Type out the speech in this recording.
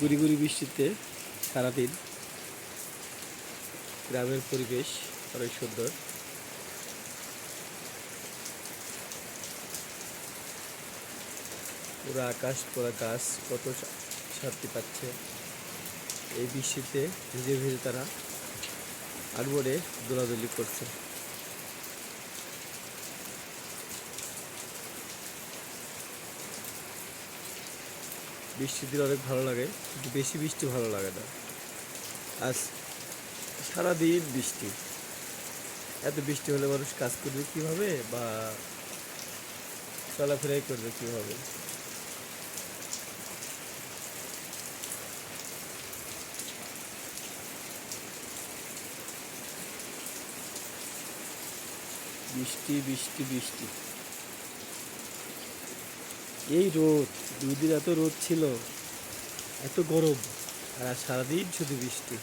গুড়ি গুড়ি বৃষ্টিতে সারাদিন গ্রামের পরিবেশ অনেক সুন্দর। পুরো আকাশ, পুরো গাছ, কত শান্তি পাচ্ছে। এই বৃষ্টিতে ভিজে ভিজে তারা আগুনে দোলাদুলি করছে। বৃষ্টির দিন অনেক ভালো লাগে, কিন্তু বেশি বৃষ্টি ভালো লাগে না। আজ সারাদিন বৃষ্টি। এত বৃষ্টি হলে মানুষ কাজ করবে কীভাবে বা চলাফেরাই করবে কীভাবে? বৃষ্টি বৃষ্টি বৃষ্টি। এই রোদ দুই দিন এত রোদ ছিল এত গরম আর সারাদিন শুধু বৃষ্টি।